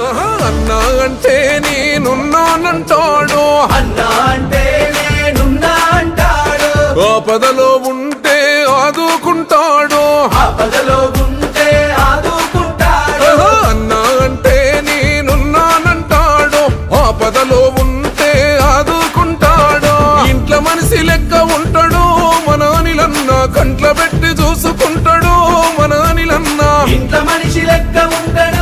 అన్నా అంటే నేనున్నానంటాడు. అన్నా అంటే నేనున్నా అంటాడు ఆపదలో ఉంటే ఆదుకుంటాడు. ఆపదలో ఉంటే ఆదుకుంటాడు. అన్నా అంటే నేనున్నానంటాడు. ఆపదలో ఉంటే ఆదుకుంటాడు. ఇంట్లో మనిషి లెక్క ఉంటాడు. మన అనిలన్న కంట్ల పెట్టి చూసుకుంటాడు. మన అనిలన్న ఇంట్లో మనిషి లెక్క ఉంటాడు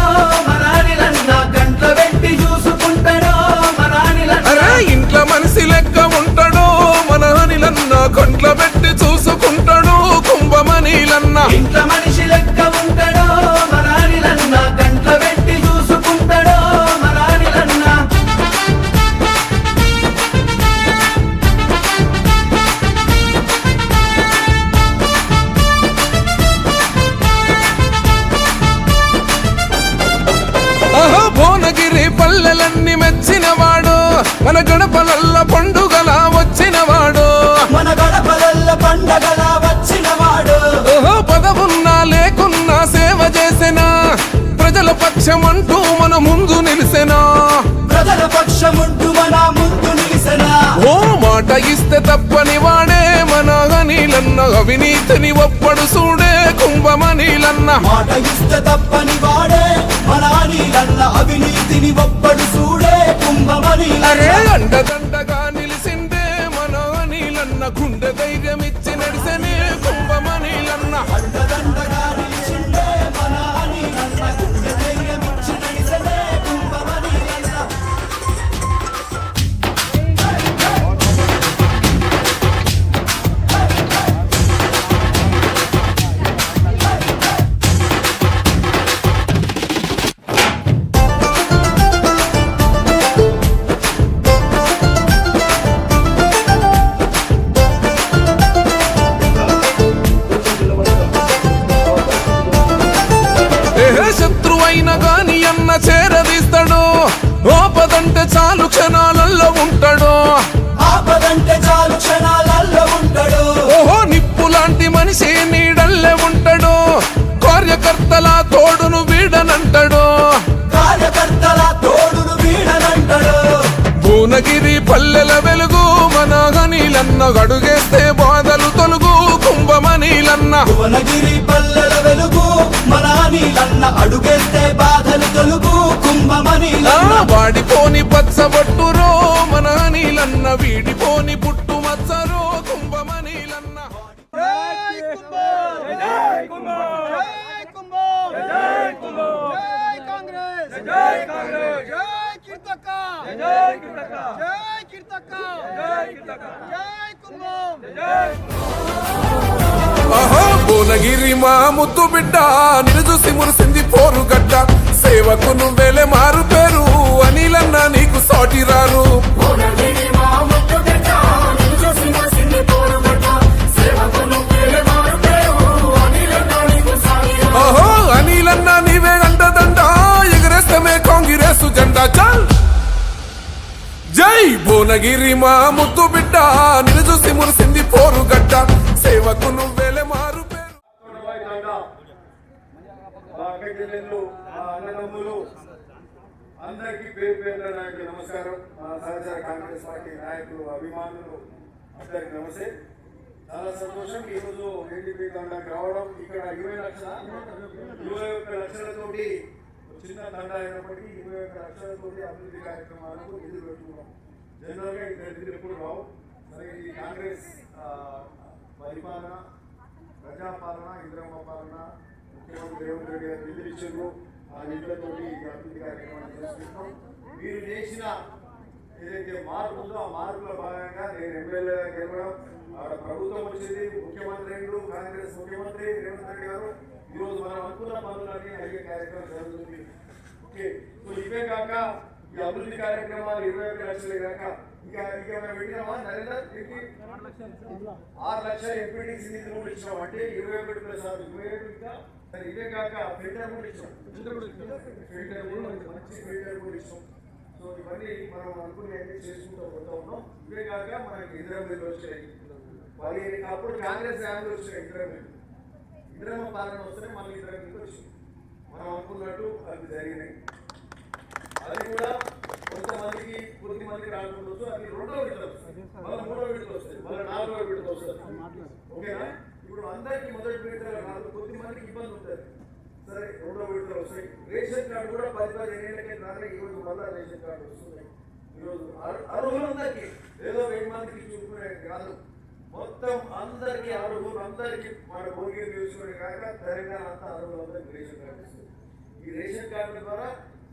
పక్షమంటూ మన ముందు నిలిసెనా? ప్రజల పక్షముంటూ మన ముందు నిలిసెనా? ఓ మాట ఇస్తే తప్పని వాడే మన అనిలన్న అవినీతిని ఒప్పడు చూడే కుంభమణిలన్న. మాట ఇస్తే తప్పని వాడే మన నీలన్న అవినీతిని ఒప్పడు చూడే కుంభమని అరే అండదండగా నిలిసిందే మన అనిలన్న గుండె ధైర్యం ఇచ్చి నడిసెనే వీడనంటాడు కార్యకర్తల తోడును వీడనంటాడు భువనగిరి పల్లెల వెలుగు మన గనీలన్న గడుగేస్తే బాధలు తొలుగు కుంభమణిలన్న. భువనగిరి పల్లెల వెలుగు మన నీలన్న అడుగేస్తే బాధలు తొలుగు ఆ, కుంభమణిలన్న. వాడిపోని పచ్చబొట్టురో మన నీలన్న వీడిపోని పుట్టు ఆహా భువనగిరి మా ముద్దు బిడ్డ నిన్ను చూసి మురిసింది పోరుగడ్డ. సేవకు నువ్వేలే మారు పేరు అనిలన్న నీకు సాటి రారు. భువనగిరి మా ముద్దు బిడ్డ నిన్ను చూసి మురిసింది పోరు గడ్డ. సేవకు నువ్వేలే మారు పేరు. అందరికీ పేరు పేరు నాయకు నమస్కారం. మా సహచార కాంగ్రెస్ పార్టీ నాయకులు అభిమానులు అందరికి నమస్తే. చాలా సంతోషం. ఈరోజు ఎన్డీపీ తండాకి రావడం ఇక్కడ ఇరవై లక్షల ఇరవై ఒక్క లక్షలతోటి చిన్న తండా అయినప్పటికీ ఇరవై ఒక్క లక్షలతోటి అభివృద్ధి కార్యక్రమాలకు ఎదురు పెట్టుకున్నాం. జనరల్గా ఇక్కడ ఎదురు ఎప్పుడు రావు. సరే ఈ కాంగ్రెస్ పరిపాలన ప్రజాపాలన ఇంద్రమ్మ పాలన ముఖ్యమంత్రి రేవంత్ రెడ్డి గారు నిధులు ఇచ్చారు. ఆ నిధులతోటి అభివృద్ధి కార్యక్రమాన్ని చేసుకుంటాం మీరు చేసిన ఏదైతే మార్పు ఉందో ఆ మార్పుల భాగంగా నేను ఎమ్మెల్యే గెలవడం ఆడ ప్రభుత్వం వచ్చింది ముఖ్యమంత్రి రెండు కాంగ్రెస్ ముఖ్యమంత్రి రేవంత్ రెడ్డి గారు. ఈరోజు మనం అనుకున్న పనులన్నీ అయ్యే కార్యక్రమం జరుగుతుంది. ఓకే సో ఇవే కాక ఈ అభివృద్ధి కార్యక్రమాలు ఇరవై ఒక్క లక్షలు కనుక ఇంకా ఇంకా మనం పెట్టినామా నరేందర్ ఆరు లక్షల ఎంపీటీసీ నిధులు కూడా ఇచ్చినాం. అంటే ఇరవై ఒకటి ప్లస్ ఆరు ఇరవై ఏడు సరే ఇవే కాక ఫిల్టర్ కూడా ఇచ్చాం ఫిల్టర్ కూడా మనకి మంచి ఫిల్టర్ కూడా ఇచ్చాం సో ఇవన్నీ మనం అనుకునే చేసుకుంటూ పోతా ఉన్నాం. ఇవే కాక మనకి ఇందిరా వచ్చాయి. మరి అప్పుడు కాంగ్రెస్ హ్యాండ్లు వచ్చాయి ఇందిరా బిల్లు పాలన వస్తే మళ్ళీ ఇందిరా బిల్లు వచ్చింది మనం అనుకున్నట్టు అది జరిగినాయి. అది కూడా కొంతమందికి కొద్ది మందికి వస్తుంది అది రెండో విడత వస్తుంది మళ్ళీ మూడో విడత వస్తుంది మళ్ళీ నాలుగో విడత వస్తుంది ఓకేనా? ఇప్పుడు అందరికీ మొదటి విడత రాదు కొద్ది మందికి ఇబ్బంది ఉంటుంది. సరే రెండో విడతలు వస్తాయి. రేషన్ కార్డు కూడా పది పదిహేను ఏళ్ళకి రాలే ఈరోజు మళ్ళీ రేషన్ కార్డు వస్తుంది. ఈరోజు అర్హులందరికీ ఏదో వెయ్యి మందికి చూసుకునే కాదు. మొత్తం అందరికీ అర్హులు అందరికీ మన భోగి చూసుకునే కాక తెలంగాణ అంతా అర్హులందరికీ రేషన్ కార్డు ఇస్తుంది. ఈ రేషన్ కార్డు ద్వారా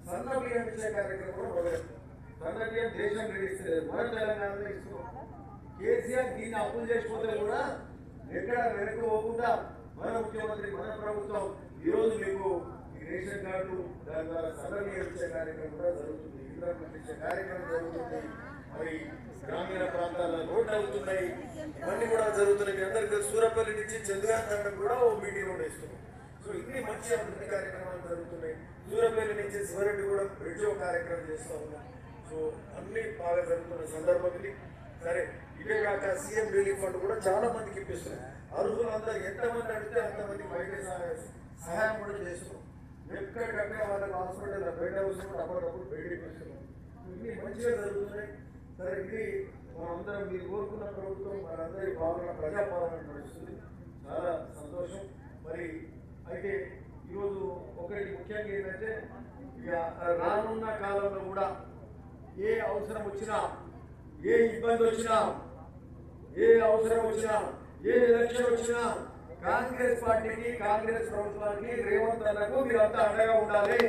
సన్న బియ్యం ఇచ్చే కార్యక్రమం కూడా మొదలెట్టాం సన్న బియ్యం దేశం ఇస్తుంది. మన తెలంగాణలో ఇస్తున్నాం. కేసీఆర్ దీన్ని అప్పులు చేసిపోతే కూడా ఎక్కడ వెనక్కి పోకుండా మన ముఖ్యమంత్రి మన ప్రభుత్వం ఈరోజు మీకు ఈ రేషన్ కార్డు దాని ద్వారా సన్న బియ్యం ఇచ్చే కార్యక్రమం కూడా జరుగుతుంది. ఇంద్రాలు ఇచ్చే కార్యక్రమం జరుగుతుంది. మరి గ్రామీణ ప్రాంతాల్లో రోడ్లు అవుతున్నాయి ఇవన్నీ కూడా జరుగుతున్నాయి. మీ అందరికీ సూరపల్లి నుంచి చంద్రగాంతం కూడా ఓ మీటింగ్ కూడా ఇస్తున్నాం. ఇన్ని మంచి అభివృద్ధి కార్యక్రమాలు జరుగుతున్నాయి. సూరపల్లి నుంచి శివరెడ్డి కూడా బ్రిడ్జ్ ఒక కార్యక్రమం చేస్తూ ఉన్నాం సో అన్ని బాగా జరుగుతున్న సందర్భం ఇది. సరే ఇవే కాక సీఎం రిలీఫ్ ఫండ్ కూడా చాలా మందికి ఇప్పిస్తున్నాయి. అర్హులందరూ ఎంతమంది అడిగితే అంతమంది వైద్య సహాయం కూడా చేస్తున్నాం. ఎక్కడికక్కడ వాళ్ళకి హాస్పిటల్ బెడ్ హౌస్ కూడా అప్పటికప్పుడు బెడ్ ఇప్పిస్తున్నాం. ఇన్ని మంచిగా జరుగుతున్నాయి. సరే ఇది మనందరం మీరు కోరుకున్న ప్రభుత్వం మనందరి భావన ప్రజాపాలన నడుస్తుంది. చాలా సంతోషం. మరి అయితే ఈరోజు ఒకటి ముఖ్యంగా ఏంటంటే ఇక రానున్న కాలంలో కూడా ఏ అవసరం వచ్చినా ఏ ఇబ్బంది వచ్చినా ఏ అవసరం వచ్చినా ఏ ఎలక్షన్ వచ్చినా కాంగ్రెస్ పార్టీకి కాంగ్రెస్ ప్రభుత్వానికి రేవంత్ అన్నకు మీరంతా అండగా ఉండాలి.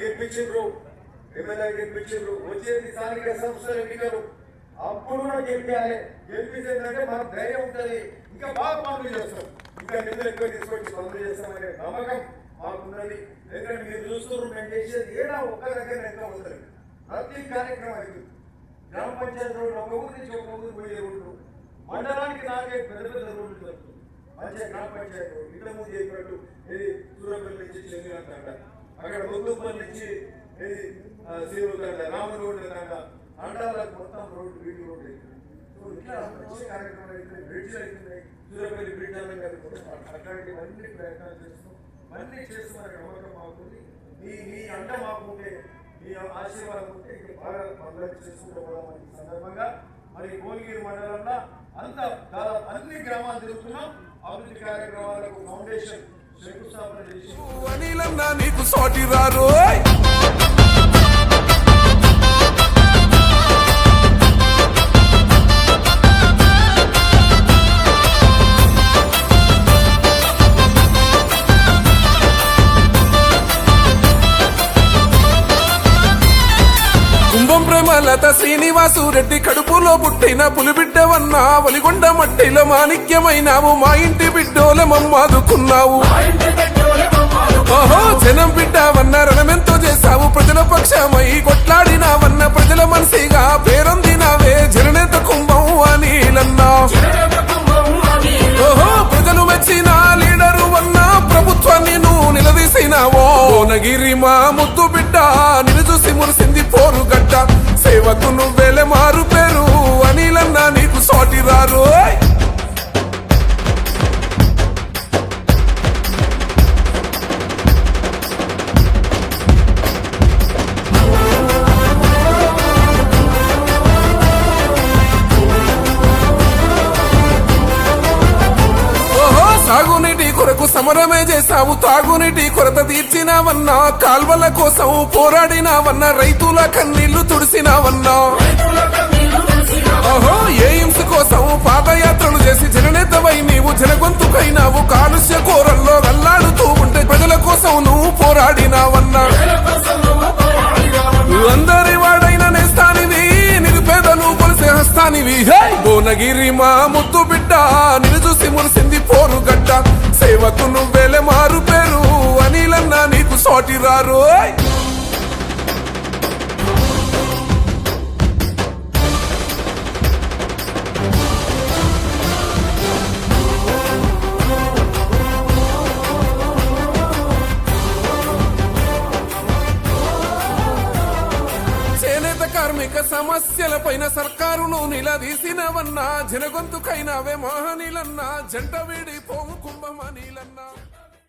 గెలిపించిండ్రు ఎమ్మెల్యే గెలిపించిండ్రు వచ్చేది స్థానిక సంస్థల ఎన్నికలు. అప్పుడు కూడా గెలిపాలి గెలిపించేందంటే మనకు ధైర్యం ఉంటుంది. ఇంకా బాగా పనులు చేస్తాం. ఇంకా నిధులు ఎక్కువ తీసుకొచ్చి పనులు చేస్తామనే నమ్మకం మాకున్నది ఎందుకంటే మీరు చూస్తున్నారు మేము చేసేది ఏడా ఒక్క దగ్గర ఎంత ఉంటుంది. ప్రతి కార్యక్రమం అవుతుంది గ్రామ పంచాయతీ రోడ్లు ఒక ఊరి నుంచి ఒక ఊరు పోయే రోడ్లు మండలానికి నాలుగే పెద్ద పెద్ద రోడ్లు జరుగుతుంది మంచిగా గ్రామ పంచాయతీ రోడ్లు. ఇంత ముందు చెప్పినట్టు ఇది సూరపల్లి నుంచి చెందినంత అక్కడ ముద్దుపల్లి నుంచి ఇది శ్రీరుతండ రాముల రోడ్డు తండ అండాలకు మొత్తం రోడ్డు వీటి రోడ్డు అవుతుంది. సో ఇట్లా మంచి కార్యక్రమం అవుతుంది బ్రిడ్జ్ అవుతుంది సూరపల్లి బ్రిడ్జ్ అన్న గారు కూడా అట్లాంటివన్నీ ప్రయత్నాలు చేస్తున్నాం అన్నీ చేస్తున్న నమ్మకం మాకుంది. మీ మీ అండ మాకుంటే మీ ఆశీర్వాదం ఉంటే ఇంకా బాగా పనులు చేసుకుంటూ పోదాం సందర్భంగా మరి భువనగిరి మండలంలో అంత దాదాపు అన్ని గ్రామాలు తిరుగుతున్నాం. అభివృద్ధి కార్యక్రమాలకు ఫౌండేషన్ శంకుస్థాపన చేసి అనిలన్నా నీకు సాటి రారు కుంభం ప్రేమలత శ్రీనివాసు రెడ్డి కడుపులో పుట్టిన పులిబిడ్డవన్న వలిగొండ మట్టిలో మాణిక్యమైనావు. మా ఇంటి బిడ్డోలమమ్మాదుకున్నావు ఓహో జనం బిడ్డవన్న రణమెంతో చేశావు. ప్రజల పక్షమై కొట్లాడినావన్న ప్రజల మనసిగా పేరొందినావే. జననేత కుంభం అనిలన్నా నువ్వు నగిరి భువనగిరి మా ముద్దు బిడ్డ నిన్ను చూసి మురిసింది పోరు గడ్డ. సేవకు నువ్వేలే మారు పేరు అనిలన్నా నీకు సోటి రారు. సాగునీటి కొరకు సమరమే చేశావు తాగుని తీర్చినావన్నా కాల్వల కోసం పోరాడినావన్న? రైతుల కన్నీళ్ళు తుడిసినావన్నా? ఓహో ఎయిమ్స్ కోసం పాదయాత్రలు చేసి జననేతవై నీవు జనగొంతుకైనావు? కాలుష్య కోరల్లో అల్లాడుతూ ఉంటే ప్రజల కోసం నువ్వు పోరాడినావన్నా? అందరి వాడైన నేస్తానివి నిరుపేదలు కొలిసే హస్తానివి. భువనగిరి మా ముద్దు బిడ్డ నిన్ను చూసి మురిసింది పోరు గడ్డ సేవకు నువ్వేలే రారు చేనేత కార్మిక సమస్యల పైన సర్కారును నిలదీసినవన్నా జనగొంతుకైనవే మహనీలన్నా జంట వీడి పోము కుంభమనీలన్నా.